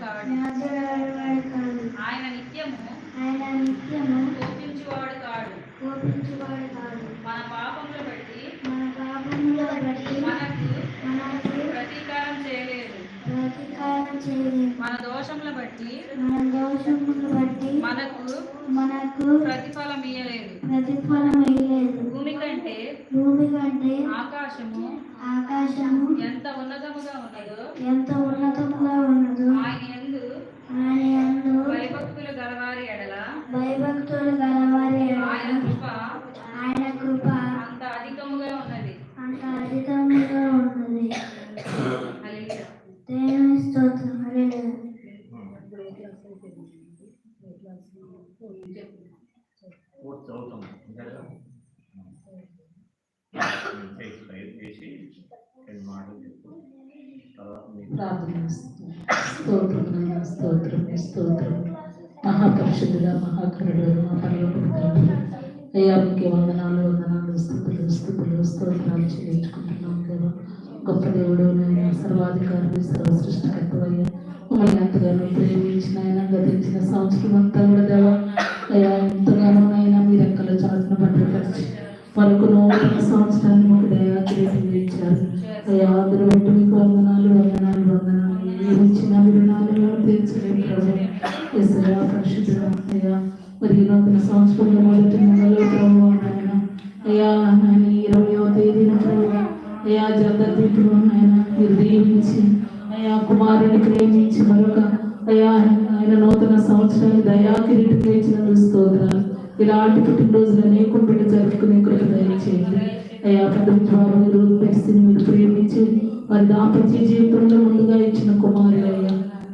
కాడు ఆయన నిత్యము ఆయన నిత్యము కోపించువాడు కాడు. కోపించువాడు కాదు మన పాపముల బట్టి మన పాపముల బట్టి మనకు మనకు ప్రతీకారం చేయలేదు. ప్రతీకారం చేయలేదు. మన దోషముల బట్టి మన దోషమును బట్టి మనకు మనకు ప్రతిఫలం ఇయ్యలేదు ఎంత ఉన్నతముగా ఉన్నదో ఎంత ఉన్నతంగా ఉన్నదో ఆయన ఎందు ఆయన యందు భయభక్తులు గలవారి ఎడల భయభక్తులు గలవారి ఆయన కృప ఆయన కృప అంత అధికముగా ఉన్నది అంత అధికముగా ఉన్నది హల్లెలూయా. దేవుని స్తోత్రం హల్లెలూయా. పూర్తి చదువుతాం అంతేగా? చేసి ప్రయత్నం చేసి రెండు మాటలు చెప్పు తర్వాత మీకు ప్రార్థన స్తోత్రం స్తోత్రం స్తోత్రం మహాపరిషుద్ధుడ మహాకరుడు మహాపరిలోకుడు అయ్యా మీకు వందనాలు వందనాలు స్థుతులు స్థుతులు స్తోత్రాలు చేయించుకుంటున్నాం దేవా గొప్ప దేవుడు నేను సర్వాధికారులు సర్వ సృష్టికర్త మమ్మల్ని ఎంతగానో ప్రేమించిన ఆయన గతించిన సంవత్సరం అంతా కూడా దేవా అయ్యా ఎంతగానో అయినా మీ రెక్కల చాటును భద్రపరిచి మరొక నూతన సంవత్సరాన్ని మాకు దయా కిరీటం ఇచ్చారు అయ్యా అందరూ మీకు ఎస్ఐయా పరిశుద్ధుడు అయ్యా మరి ఈ నూతన సంవత్సరంలో మొదటి నెలలో ప్రభు నాయన అయ్యా నాయన ఇరవయో తేదీన ప్రభు అయ్యా జగద్దీపుడు నాయన మీరు దీవించి అయ్యా కుమారుని ప్రేమించి మరొక అయ్యా ఆయన నూతన సంవత్సరాన్ని దయా కిరీటం ఇచ్చిన స్తోత్రాలు. ఇలాంటి పుట్టినరోజులు అనేకం బిడ్డ జరుపుకునే కృప దయచేయండి. అయ్యా పెద్ద రోజు పరిస్థితిని మీరు ప్రేమించి వారి దాంపత్య జీవితంలో ముందుగా ఇచ్చిన కుమారులు అయ్యా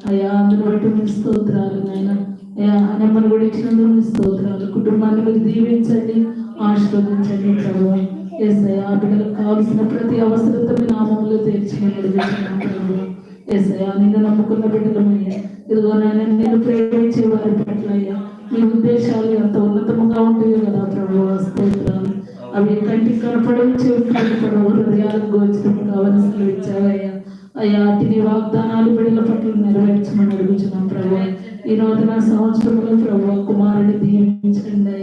అయ్యా అందరూ బట్టి మీ స్తోత్రాలు నాయన. అయ్యా అనమ్మను కూడా ఇచ్చినందుకు మీ స్తోత్రాలు. కుటుంబాన్ని మీరు దీవించండి ఆశీర్వదించండి ప్రభు. ఎస్ అయ్యా బిడ్డలకు కావలసిన ప్రతి అవసరత మీ నామంలో తీర్చమని ప్రభు. ఎస్ అయ్యా నిన్ను నమ్ముకున్న బిడ్డలమయ్యా ఇదిగో నాయన నేను ప్రేమించే వారి పట్ల అయ్యా. మీ ఉద్దేశాలు ఎంత ఉన్నతముగా ఉంటాయో కదా ప్రభు స్తోత్రాలు. అవి కంటికి కనపడవు చెవికి కనపడవు హృదయాలకు గోచరం కావలసిన ఇచ్చావయ్యా అయ్యా అతిని వాగ్దానాలు బిడ్డల పట్ల నెరవేర్చమని అడుగుతున్నాం ప్రభు. ఈ రోజున సంవత్సరంలో ప్రభు కుమారుడు దీవించండి.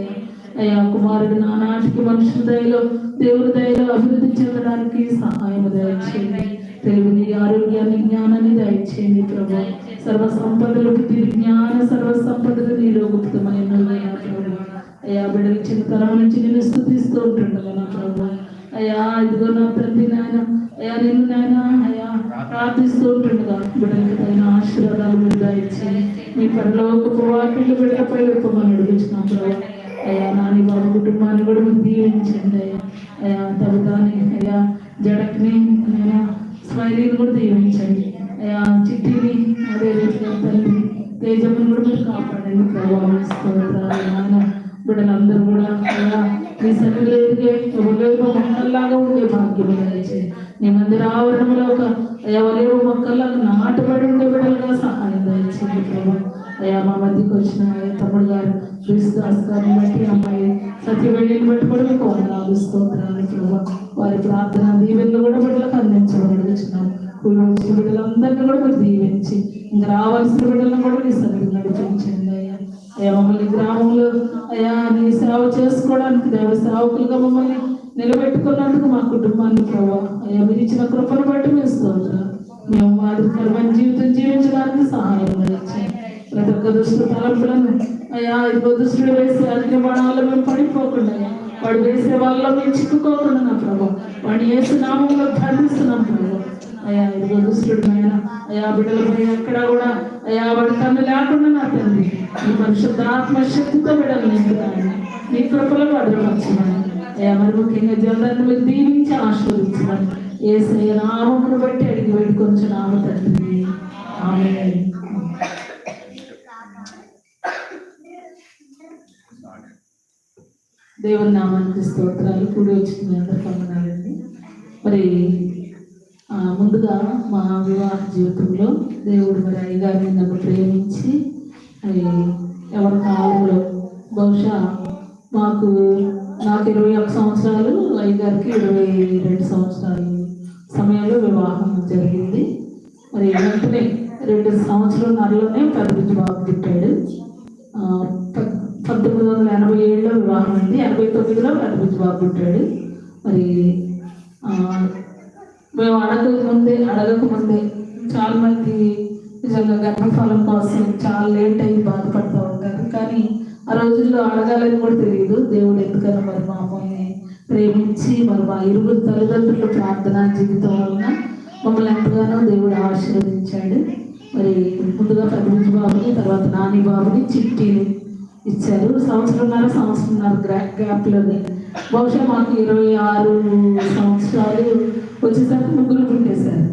అయ్యా అయ్యా కుమారుడు నానాటికి మనుషుల దయలో దేవుడి దయలో అభివృద్ధి చెందడానికి సహాయం దయచేయండి. తెలివిని ఆరోగ్యాన్ని జ్ఞానాన్ని దయచేయండి ప్రభు. సర్వ సంపదలు బుద్ధి జ్ఞాన సర్వ సంపదలు నీలో గుప్తమైన అయ్యా బిడ్డలు చిన్న తరం నుంచి నేను స్థుతిస్తూ ఉంటుండగా నా ప్రభు. అయ్యా ఇదిగో నా తండ్రి నాయన. అయ్యా నేను నాయన అయ్యా ప్రార్థిస్తూ ఉంటుండగా బిడ్డలకి ఆశీర్వాదాలు మీరు దయచి మీ పరలోకపు వాకిళ్ళు బిడ్డలపై వెప్పమని అడుగుతున్నాం ప్రభు. అయ్యా నాని బాబు కుటుంబాన్ని కూడా మీరు దీవించండి అయ్యా. అయ్యా తగుదాని అయ్యా జడక్ని అయ్యా స్మైలీని కూడా దీవించండి. అయ్యా చిట్టిని అదే రీతిగా తల్లి తేజమ్మని కూడా మీరు కాపాడండి ప్రభావం నాయన. బిడ్డలందరూ కూడా అయ్యా మీ సన్నిధిలో ఎదిగే ఎవరేమో మొక్కల్లాగా ఉండే భాగ్యం దయచేయండి నీ మందిర ఆవరణంలో ఒక ఎవరేవో మొక్కల్లాగా నాటుబడి ఉండే బిడ్డలుగా సహాయం దయచేయండి ప్రభావ అయ్యా మా మధ్యకి వచ్చిన తమ్ముడు గారు క్రీస్తుదాస్ గారిని బట్టి అమ్మాయి సత్యవేణిని బట్టి కూడా మీకు వందనాలు స్తోత్రాలు ప్రభావ వారి ప్రార్థన దీవెనలు కూడా బిడ్డలకు అందించమని కూలి వచ్చిన బిడ్డలందరినీ కూడా మీరు దీవించి ఇంకా రావాల్సిన బిడ్డలను కూడా మీ సన్నిధి నడిపించండి అయ్యా. అయ్యా మమ్మల్ని గ్రామంలో అయ్యా నీ సేవ చేసుకోవడానికి దేవ సేవకులుగా మమ్మల్ని నిలబెట్టుకున్నందుకు మా కుటుంబాన్ని ప్రభావ అయ్యా మీరు ఇచ్చిన కృపను బట్టి మేము స్తోత్ర. మేము మాదిరికరమైన జీవితం జీవించడానికి సహాయం చేయండి. ప్రతి ఒక్క దుష్టు తలంపులను అయ్యా ఇదిగో దుష్టుడు వేసే అగ్ని బాణాలు మేము పడిపోకుండా వాడు వేసే వాళ్ళ మేము చిక్కుకోకుండా నా ప్రభావ వాడిని వేసే నామంలో బంధిస్తున్నాం ప్రభావ అయ్యా ఇదిగో దుష్టుడు ఆయన అయ్యా బిడ్డలపై ఎక్కడ కూడా అయ్యా వాడి తను లేకుండా నా తండ్రి. ఈ పరిశుద్ధ ఆత్మశక్తితో బిడ్డలు నింపుతాను నీ కృపలో భద్రపరచున్నాను అయ్యా మరి ముఖ్యంగా జల్దాన్ని మీరు దీవించి ఆశీర్వదించమని ఏసయ్య నామమును బట్టి అడిగి వేడుకొంచు నామ తండ్రి. ఆమె దేవుని నామానికి స్తోత్రాలు. కూడి వచ్చిన అందరికీ వందనాలండి. మరి ముందుగా మా వివాహ జీవితంలో దేవుడు మరి అయ్యగారిని నన్ను ప్రేమించి అది ఎవరి కాలంలో బహుశా మాకు నాకు ఇరవై ఒక సంవత్సరాలు అయ్యగారికి ఇరవై రెండు సంవత్సరాలు సమయంలో వివాహం జరిగింది. మరి వెంటనే రెండు సంవత్సరాలలోనే పెద్ద బాబు పుట్టాడు. పంతొమ్మిది వందల ఎనభై ఏడులో వివాహం అయింది ఎనభై తొమ్మిదిలో పెద్ద బాబు పుట్టాడు. మరి మేము అడగకముందే అడగకముందే చాలా మంది నిజంగా గర్భఫలం కోసం చాలా లేట్ అయ్యి బాధపడుతూ ఉంటారు. కానీ ఆ రోజుల్లో అడగాలని కూడా తెలియదు. దేవుడు ఎందుకన్నా మరి మా అమ్మాయిని ప్రేమించి మరి మా ఇరుగురు తల్లిదండ్రుల ప్రార్థన జీవితం వలన మమ్మల్ని ఎంతగానో దేవుడు ఆశీర్వదించాడు. మరి ముందుగా పెద్దబుజ్జి బాబుని తర్వాత నాని బాబుని చిట్టిని ఇచ్చారు. సంవత్సరంన్నర సంవత్సరంన్నర గ్రా గ్యాప్లోనే బహుశా మాకు ఇరవై ఆరు సంవత్సరాలు వచ్చేసరికి ముగ్గురు పుట్టేశారు.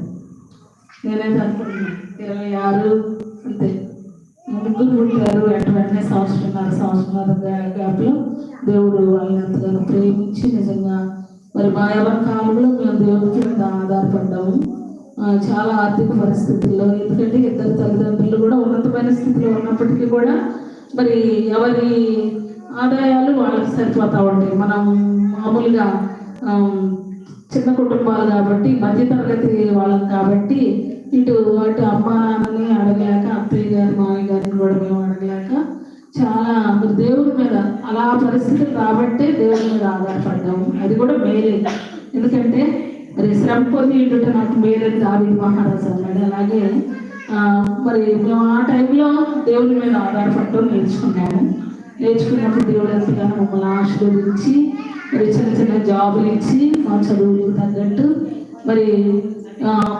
నేనైతే అనుకుంటున్నాను ఇరవై ఆరు అంతే. ముగ్గురు పుట్టారు వెంట వెంటనే సంవత్సరంన్నర సంవత్సరంన్నర గ్యాప్లో దేవుడు వాళ్ళని ఎంతగానో ప్రేమించి నిజంగా మరి మా ఎవరి కాలంలో మేము దేవుడి మీద ఆధారపడ్డాము. చాలా ఆర్థిక పరిస్థితుల్లో ఎందుకంటే ఇద్దరు తల్లిదండ్రులు కూడా ఉన్నతమైన స్థితిలో ఉన్నప్పటికీ కూడా మరి ఎవరి ఆదాయాలు వాళ్ళకి సరిపోతూ ఉంటాయి. మనం మామూలుగా చిన్న కుటుంబాలు కాబట్టి మధ్యతరగతి వాళ్ళం కాబట్టి ఇటు అటు అమ్మ నాన్నని అడగలేక అత్తయ్య గారి మామయ్య గారిని కూడా మేము అడగలేక చాలా దేవుడి మీద అలా పరిస్థితులు కాబట్టే దేవుడి మీద ఆధారపడ్డాము అది కూడా మేలే. ఎందుకంటే మరి శ్రమ పొంది ఉంటే నాకు మేలని దావి మహారాజు అన్నాడు. అలాగే మరి మేము ఆ టైంలో దేవుడి మీద ఆధారపడటం నేర్చుకున్నాము. నేర్చుకున్నప్పుడు దేవుడు ఎంతగానో మమ్మల్ని ఆశీర్వదించి మరి చిన్న చిన్న జాబులు ఇచ్చి మా చదువులకు తగ్గట్టు మరి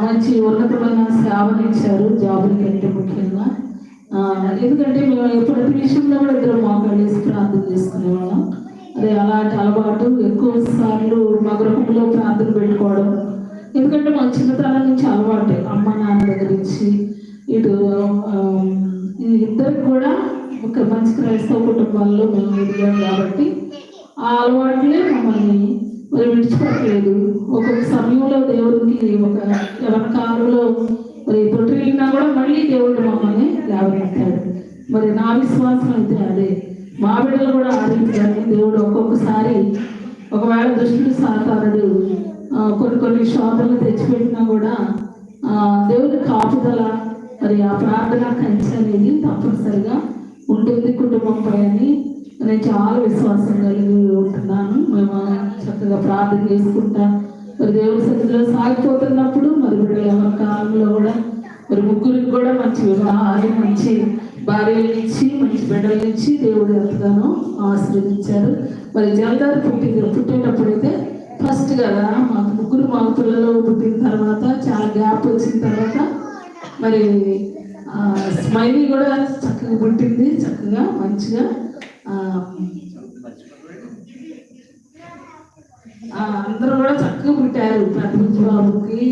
మంచి ఉన్నతమైన సేవలు ఇచ్చారు జాబుల కంటే ముఖ్యంగా. ఎందుకంటే మేము ఎప్పుడు విషయంలో కూడా ఇద్దరు మోకాళ్ళు వేసి ప్రార్థన చేసుకునేవాళ్ళం. అదే అలాంటి అలవాటు ఎక్కువ సార్లు మా గృహంలో ప్రార్థన పెట్టుకోవడం. ఎందుకంటే మా చిన్నతనం నుంచి అలవాటు అమ్మ నాన్న దగ్గర నుంచి ఇటు ఇద్దరికి కూడా ఒక మంచి క్రైస్తవ కుటుంబాల్లో మేము ఎదిగాం కాబట్టి ఆ అలవాట్లే మమ్మల్ని మరి విడిచిపెట్టలేదు. ఒక్కొక్క సమయంలో దేవుడికి ఒక ఎవరి కాలంలో మరి తొట్టిల్లినా కూడా మళ్ళీ దేవుడు మమ్మల్ని లేవనెత్తాడు. మరి నా విశ్వాసం అయితే అదే. మా బిడ్డలు కూడా ఆడించాలని దేవుడు ఒక్కొక్కసారి ఒకవేళ దుష్టుడు సాతానుడు కొన్ని కొన్ని శోధనలు తెచ్చిపెట్టినా కూడా దేవుడి కాపుదల మరి ఆ ప్రార్థన కంచె అనేది తప్పనిసరిగా ఉంటుంది కుటుంబంపై అని నేను చాలా విశ్వాసం కలిగి ఉంటున్నాను. మేము చక్కగా ప్రార్థన చేసుకుంటా. మరి దేవుడి సన్నిధిలో సాగిపోతున్నప్పుడు మరి బిడ్డలు ఎవరి కాలంలో కూడా మరి ముగ్గురికి కూడా మంచి వివాహాలు మంచి భార్యలు ఇచ్చి మంచి బిడ్డలు ఇచ్చి దేవుడు ఎంతగానో ఆశీర్వదించారు. మరి జలదారు పుట్టిన పుట్టేటప్పుడైతే ఫస్ట్ కదా మాకు ముగ్గురు మా పిల్లలు పుట్టిన తర్వాత చాలా గ్యాప్ వచ్చిన తర్వాత మరి స్మైలీ కూడా చక్కగా పుట్టింది చక్కగా మంచిగా అందరూ కూడా చక్కగా పుట్టారు. ప్రపంచ బాబుకి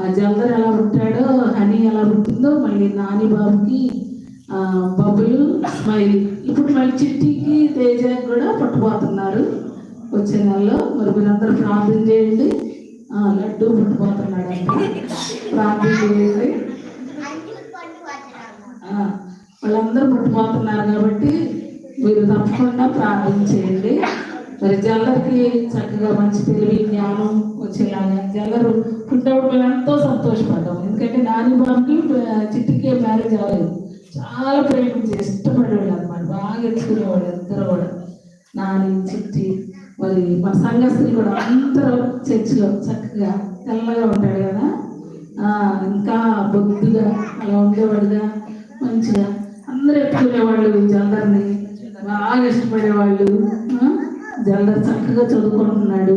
ఆ జల్దర్ ఎలా పుట్టాడో హనీ ఎలా పుట్టిందో మళ్ళీ నాని బాబుకి బబ్బులు స్మైలీ ఇప్పుడు మళ్ళీ చిట్టికి తేజకి కూడా పుట్టబోతున్నారు. వచ్చే నెలలో మరి మీరందరూ ప్రార్థన చేయండి. లడ్డు పుట్టబోతున్నాడు అంటే వాళ్ళందరూ పుట్టిపోతున్నారు కాబట్టి మీరు తప్పకుండా ప్రార్థన చేయండి. మరి జల్లరికి చక్కగా మంచి తెలివి జ్ఞానం వచ్చేలాగా జల్లరు పుట్టినప్పుడు మేము ఎంతో సంతోషపడ్డాం ఎందుకంటే నాని బాబుకి చిట్టికే మ్యారేజ్ అవ్వలేదు. చాలా ప్రేమించి ఇష్టపడేవాళ్ళు అనమాట బాగా ఎంచుకునేవాళ్ళు ఇద్దరు కూడా. నాని చిట్టి మరి మన సంఘస్థులు కూడా అందరూ చర్చిలో చక్కగా తెల్లగా ఉంటాడు కదా. ఇంకా బొద్దుగా అలా ఉండేవాడుగా మంచిగా అందరూ ఎత్తుకునేవాళ్ళు జల్దర్ని బాగా ఇష్టపడేవాళ్ళు జల్దర్ చక్కగా చదువుకుంటున్నాడు.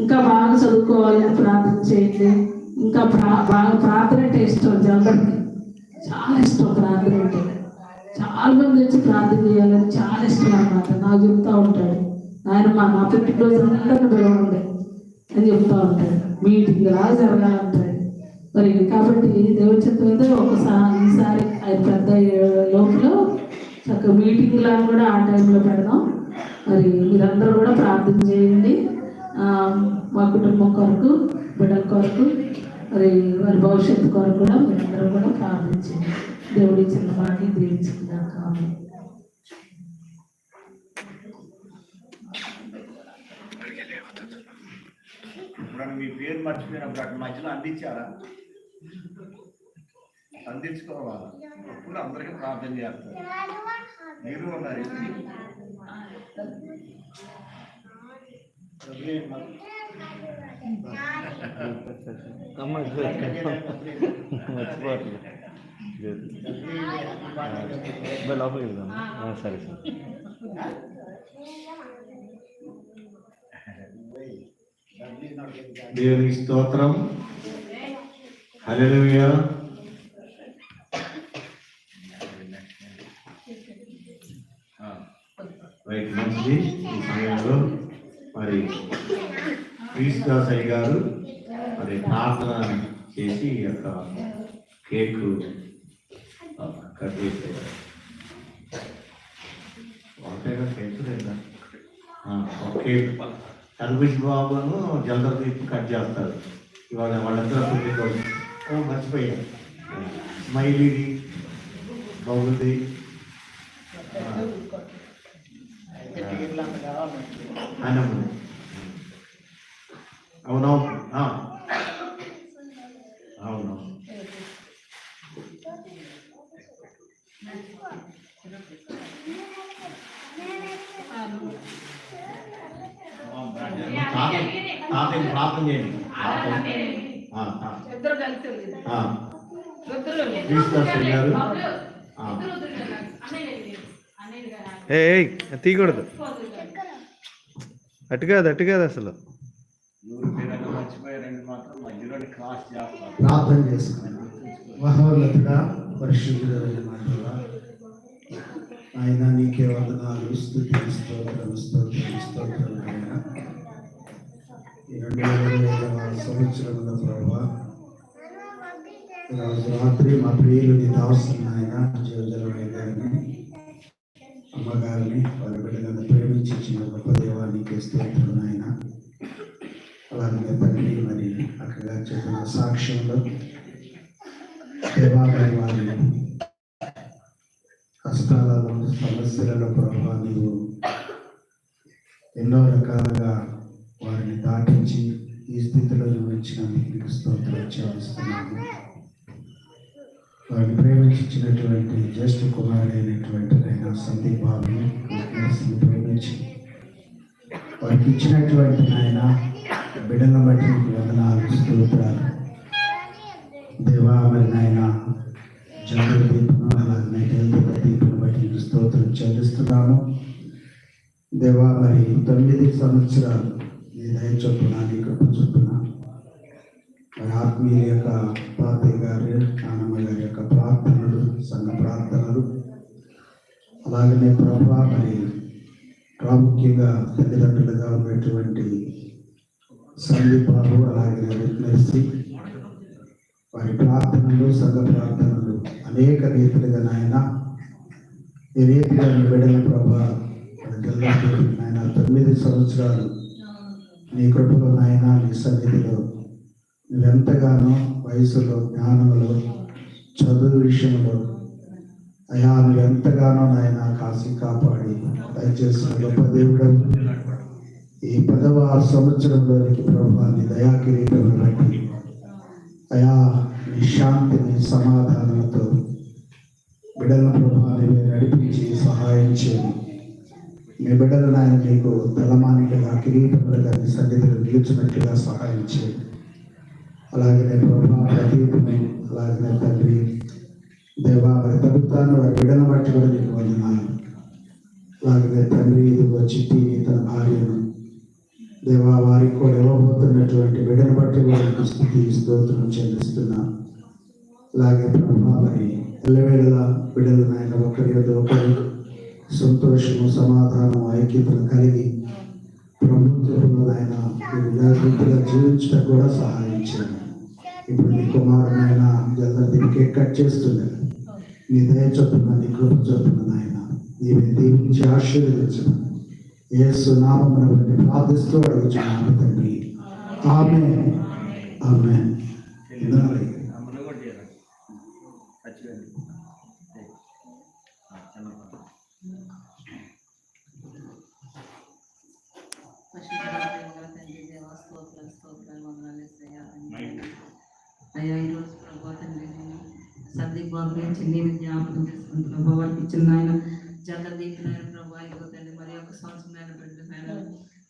ఇంకా బాగా చదువుకోవాలని ప్రార్థన చేయండి. ఇంకా ప్రా బాగా ప్రార్థన అంటే ఇష్టం జల్దర్కి చాలా ఇష్టం ప్రార్థన అంటే. చాలా మంది వచ్చి ప్రార్థన చేయాలని చాలా ఇష్టం అన్నమాట. నాకు చెప్తా ఉంటాడు. ఆయన మా నా పుట్టినరోజు అందరిని పిలవండి అని చెప్తా ఉంటాడు. మీటింగ్ లా జరగాలంటాడు మరి కాబట్టి దేవుడి చిత్తం ఒకసారి ఈసారి ఆయన పెద్ద లోపల చక్కగా మీటింగ్ లా కూడా ఆ టైంలో పెడదాం. మరి మీరందరూ కూడా ప్రార్థన చేయండి. మా కుటుంబం కొరకు బిడ్డల కొరకు మరి వారి భవిష్యత్తు కొరకు కూడా మీరందరూ కూడా ప్రార్థించండి దేవుడి చిన్న మాట దీవించుకుందాం కావాలి. ఇప్పుడు మీ పేరు మర్చిపోయినప్పుడు అక్కడ మధ్యలో అందించారా? అందించుకోవాలి? అప్పుడు అందరికీ ప్రార్థన చేస్తారు. మీరు ఉన్నారు సరే సార్. దేవునికి స్తోత్రం. హల్లెలూయా. రైట్ మంచిది. ఈ సమయంలో మరి క్రీస్తుదాసయ్య గారు మరి ప్రార్థన చేసి ఈ యొక్క కేక్ కట్ చేసేవారు ఒకటేగా కేక్ లేదా? ఒక కేక్ కల్పిష్ బాబును జల్దర్ తీర్పు కట్ చేస్తారు ఇవాళ వాళ్ళందరూ పుట్టినరోజు ఓ మర్చిపోయా స్మైలీది బాగుంది అన్నప్పుడు అవునవును ఆ. అవును తాతయ్య తాతయ్య ప్రార్థన చేయండి ప్రార్థన. ఆ, ఆ. ఇద్దరు కలిసి. ఏ తీయకూడదు. అటు కాదు అటు కాదు అసలు ప్రార్థన చేసుకున్నాను. మహోన్నతుడా పరిశుద్ధుడైన మాటలా ఆయన నీకే వందనాలు స్థుతి స్తోత్రం స్తోత్రం స్తోత్రం ఆయన. ఈ రెండు వేల ఇరవై ఐదవ సంవత్సరంలో ప్రభా ఈరోజు రాత్రి మా ప్రియులు దాస్తున్నాయన దాసుని ఆయన గారిని అమ్మగారిని వారి బిడ్డలను ప్రేమించిన ఇచ్చిన గొప్ప దేవానికి స్తోత్రం ఆయన అలాగే తండ్రి మరి అక్కడ చెప్పిన సాక్ష్యంలో దేవాలయం వారి కష్టాలలో సమస్యలలో ప్రభావ నీవు ఎన్నో రకాలుగా వారిని దాటించి ఈ స్థితిలో చూపించినందుకు స్తోత్రం చేస్తున్నాము వారిని ప్రేమించినటువంటి జ్యేష్ఠ కుమారుడైనటువంటి ఆయన సందీప్ బాబుని ప్రేమించి వారికి ఇచ్చినటువంటి ఆయన బిడ్డల బట్టి నీకు వందనాలు స్తోత్రాలు. దేవా మరి నాయన చంద్ర దీపం అలాగే దీపం బట్టి నీకు స్తోత్రం చెల్లిస్తున్నాము. దేవా మరి తొమ్మిది సంవత్సరాలు నీ దయ చొప్పున నీ కృప మీ యొక్క తాతయ్య గారి నాన్నమ్మ గారి యొక్క ప్రార్థనలు సంఘ ప్రార్థనలు. అలాగనే ప్రభా మరి ప్రాముఖ్యంగా తల్లిదండ్రులుగా ఉన్నటువంటి సందీప్ బాబు అలాగే విజ్ఞప్తి వారి ప్రార్థనలు సంఘ ప్రార్థనలు అనేక రీతిలుగా నాయన. ఈ రీతిగా నీ ప్రభా నాయన తొమ్మిది సంవత్సరాలు నీ కృపలో నాయన నీ సన్నిధిలో ఎంతగానో వయసులో జ్ఞానంలో చదువు విషయంలో. అయా నువ్వు ఎంతగానో నాయన కాసి కాపాడి. దయచేసిన గొప్ప దేవుడు ఈ పదవ సంవత్సరంలోనికి ప్రభా దయాకిరీటం దయా బట్టి. అయా నీ శాంతిని సమాధానంతో బిడల ప్రభా నడిపించి సహాయం చేయండి మీ బిడ్డలను ఆయన మీకు తలమానికగా కిరీటములుగా మీ సన్నిధిలో నిలిచినట్టుగా సహాయం చేయండి అలాగనే ప్రభా ప్రదీపము అలాగనే తండ్రి దేవా వారి ప్రభుత్వాన్ని వారి బిడ్డను బట్టి కూడా నీకు వందనాలు. అలాగనే తండ్రి ఇదిగో చిట్టిని తన భార్యను దేవా వారికి కూడా ఇవ్వబోతున్నటువంటి బిడ్డను బట్టి కూడా స్థితి స్తోత్రం చెల్లిస్తున్నా. అలాగే ప్రభా మరి ఎల్లవేళ బిడ్డలు నాయన ఒకరి ఒకరి సంతోషము సమాధానం ఐక్యతను కలిగి ప్రభుత్వంలో ఆయన జీవించడం కూడా సహాయం ఇప్పుడు నీ కుమారుడు ఆయన కట్ చేస్తున్నాడు నీ దయ చొప్పున నీ కృప చొప్పున నాయన నీవే దీవించి ఆశీర్వదించడం బట్టి ప్రార్థిస్తూ అడుగుతున్నాను తండ్రి. ఆమె ఆమె అమ్మను కూడా చేయాలి ఖచ్చితంగా చిన్న అయ్యా ఈరోజు ప్రభా తండ్రి నేను సందీప్ ఉదయించి నేను జ్ఞాపకం చేసుకుంటున్నాను ప్రభావ వారికి ఇచ్చిన నాయన జందర దీపినాయన ప్రభావ ఇదిగో తండ్రి మరి ఒక సంవత్సరం ఆయన బిడ్డ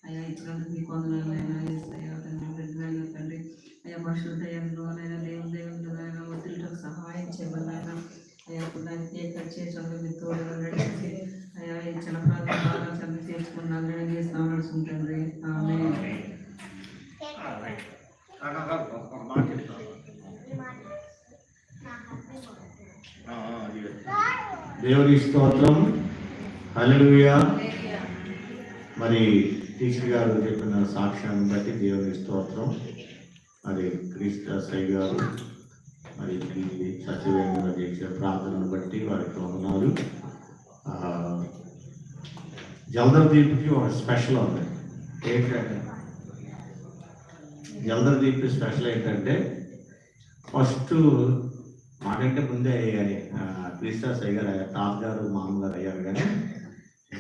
అయ్యా ఇచ్చినందుకు నీ వందనాలు అయినా అయ్యా తండ్రి బిడ్డలైన తండ్రి అయ్యా పశువుల అయినా దేవుని దేవుని ఆయన ఒత్తిడికి సహాయం చేయమని అయ్యా ఇప్పుడు దానికి కట్ చేసాము మీ తోడు నడిచి అయ్యా ఈ చిన్న ప్రాంతం చదివి తీర్చుకున్నాను నేను చేస్తామని ఉంటుంది ఆమె దేవుని స్తోత్రం హల్లెలూయా మరి టీచర్ గారు చెప్పిన సాక్ష్యాన్ని బట్టి దేవుని స్తోత్రం. మరి క్రీస్త సై గారు మరి సత్యవేంద్ర చేసే ప్రార్థనను బట్టి వారికి ఉన్నారు జలధర్ దీప్కి ఒక స్పెషల్ ఉంది. ఏంటంటే జలధర్ దీప్ స్పెషల్ ఏంటంటే ఫస్ట్ మాకంటే ముందే అయ్యారు. సై అయ్యారు అయ్యారు తాతగారు మామగారు అయ్యారు కానీ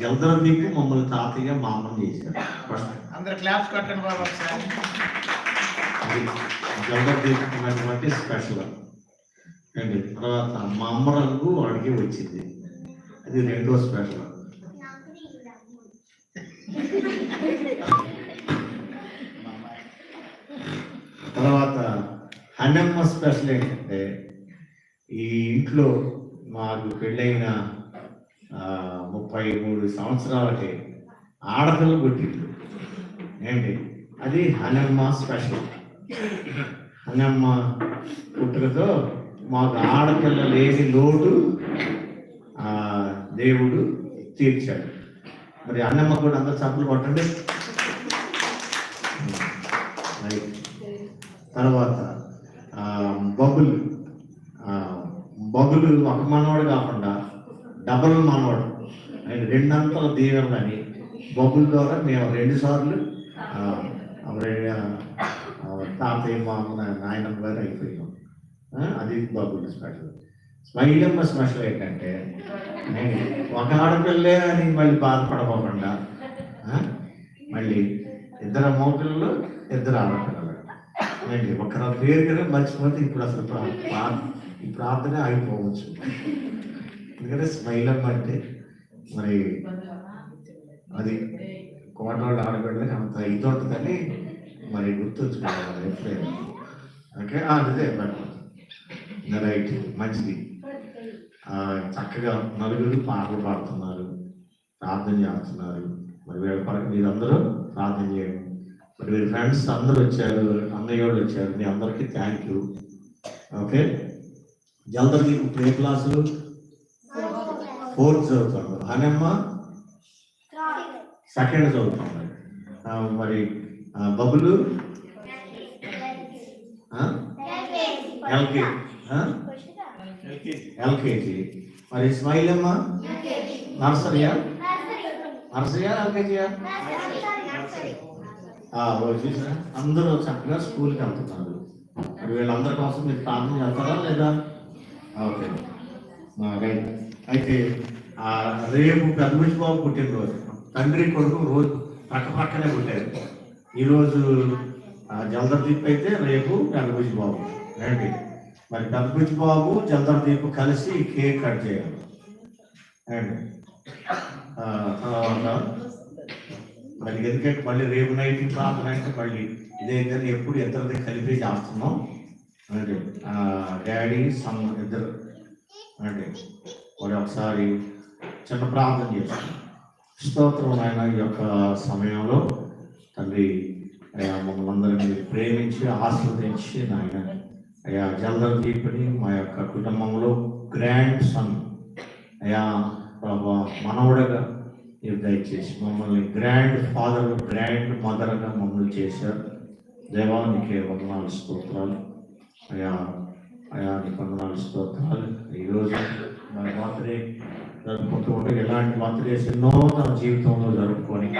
జల్దర్ దీప్ మమ్మల్ని తాతయ్య మామని చేశారు. ఫస్ట్ అందరు క్లాప్స్ కొట్టండి బాబు జల్దర్ స్పెషల్ అండి తర్వాత మా అమ్మ రంగు వాడికి వచ్చింది. అది రెండో స్పెషల్ తర్వాత హన్నమ్మ స్పెషల్ ఏంటంటే ఈ ఇంట్లో మాకు పెళ్ళైన ముప్పై మూడు సంవత్సరాలకి ఆడపిల్ల పుట్టిండు ఏంటి? అది హనమ్మ స్పెషల్. హనమ్మ పుట్టుకతో మాకు ఆడపిల్ల లేని లోటు దేవుడు తీర్చాడు. మరి అన్నమ్మ కూడా అందరు చప్పులు కొట్టండి. తర్వాత ఆ, బబుల్. ఆ, ఒక మనవాడు కాకుండా డబల్ మనవాడు. ఆయన రెండంతల దీవెనలు అని బొబ్బుల ద్వారా మేము రెండు సార్లు తాతయ్య మామ నాయనమ్మ గారు అయిపోయాం అది బొబ్బుల స్పెషల్. స్మైలమ్మ స్పెషల్ ఏంటంటే ఒక ఆడపిల్లే అని మళ్ళీ బాధపడబోకుండా మళ్ళీ ఇద్దరు మోపిల్లలు ఇద్దరు ఆడపిల్లలు. ఏంటి ఒకరి పేరు కదా మర్చిపోతే ఇప్పుడు అసలు ఈ ప్రార్థన ఆగిపోవచ్చు. ఎందుకంటే స్మైలమ్మ అంటే మరి అది కోటవాళ్ళు ఆడబిడ్డలకి అంత ఇది ఉంటుందని మరి గుర్తుంచుకోవాలి ఎప్పుడైనా. ఓకే? అదే రైట్ మంచిది. చక్కగా నలుగురు పాటలు పాడుతున్నారు ప్రార్థన చేస్తున్నారు. మరి వీళ్ళ కొరకు మీరందరూ ప్రార్థన చేయండి. మరి వీళ్ళ ఫ్రెండ్స్ అందరూ వచ్చారు అన్నయ్య వాళ్ళు వచ్చారు మీ అందరికీ థ్యాంక్ యూ ఓకే? జల్దరికి ఇప్పుడు క్లాసులు? ఫోర్త్ చదువుతున్నారు హనమ్మ సెకండ్ చదువుతున్నారు మరి బబులు? LKG LKG. మరి అమ్మ నర్సరీయా? నర్సరీయా ఎల్కేజీయా? చూసారా అందరూ చక్కగా స్కూల్కి వెళ్తున్నారు. మరి వీళ్ళందరి కోసం మీరు ప్రార్థన చేస్తారా లేదా? ఓకే. రైట్ అయితే ఆ రేపు పెద్దమిషి బాబు పుట్టినరోజు తండ్రి కొడుకు రోజు పక్క పక్కనే పుట్టారు ఈరోజు జలదర్దీప్ అయితే రేపు పెద్దమిషి బాబు రండి. మరి పెద్దమిషి బాబు జలదర్దీప్ కలిసి కేక్ కట్ చేయాలి. అండి తర్వాత మరి ఎందుకంటే మళ్ళీ రేపు నైట్ ప్రార్థన అంటే మళ్ళీ ఇదే ఎప్పుడు ఇద్దరిది కలిపి చేస్తున్నాం. అంటే డాడీ సమ్ ఇద్దరు. అంటే మరి ఒకసారి చిన్న ప్రార్థన చేస్తాం. స్తోత్రం ఆయన ఈ యొక్క సమయంలో. తండ్రి అయ్యా మమ్మల్ని అందరినీ మీరు ప్రేమించి ఆస్వాదించి నాయన. అయ్యా జల్దర్ దీపిని మా యొక్క కుటుంబంలో గ్రాండ్ సన్. అయ్యా ప్రభా మనవడగా మీరు దయచేసి మమ్మల్ని గ్రాండ్ ఫాదర్ గ్రాండ్ మదర్గా మమ్మల్ని చేశారు. దేవానికి వందనాలు స్తోత్రాలు. అయా అయా నీకు వందనాలు స్తోత్రాలు. ఈరోజు మన బర్త్డే జరుపుకుంటూ ఉంటే ఎలాంటి బర్త్డేస్ ఎన్నో తన జీవితంలో జరుపుకొని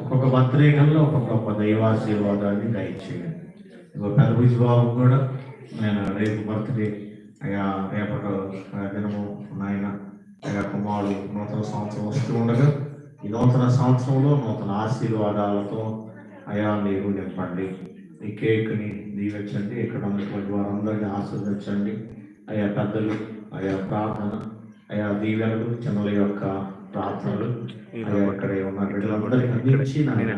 ఒక్కొక్క బర్త్డే ఒక్కొక్క గొప్ప దైవాశీర్వాదాన్ని దయచేయండి. ఇంకో పెద్ద బాబు కూడా నేను రేపు బర్త్డే అయ్యా రేపటి దినము నాయన అయ్యా కుమారుడు నూతన సంవత్సరం వస్తూ ఉండగా ఈ నూతన సంవత్సరంలో నూతన ఆశీర్వాదాలతో అయా మీరు నింపండి. ఈ కేక్ని దీవించండి. ఇక్కడ ఉన్నటువంటి వారందరినీ ఆశీర్వదించండి. అయ్యా పెద్దలు అయ్యా ప్రార్థన అయా దీవెనలు చిన్నల యొక్క ప్రార్థనలు. అయా ఇక్కడ ఉన్న బిడ్డలందరికీ అందించి నాయన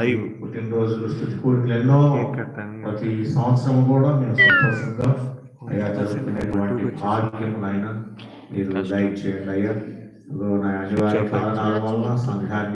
లైవ్. పుట్టినరోజులు స్థుతి కోరికలు ఎన్నో ప్రతి సంవత్సరం కూడా మేము సంతోషంగా అయ్యా జరుపుకునేటువంటి భాగ్యం నాయన మీరు దయచేయండి. అయ్యా ఇదిగో నా అనివార్య కారణాల వల్ల సంఘాన్ని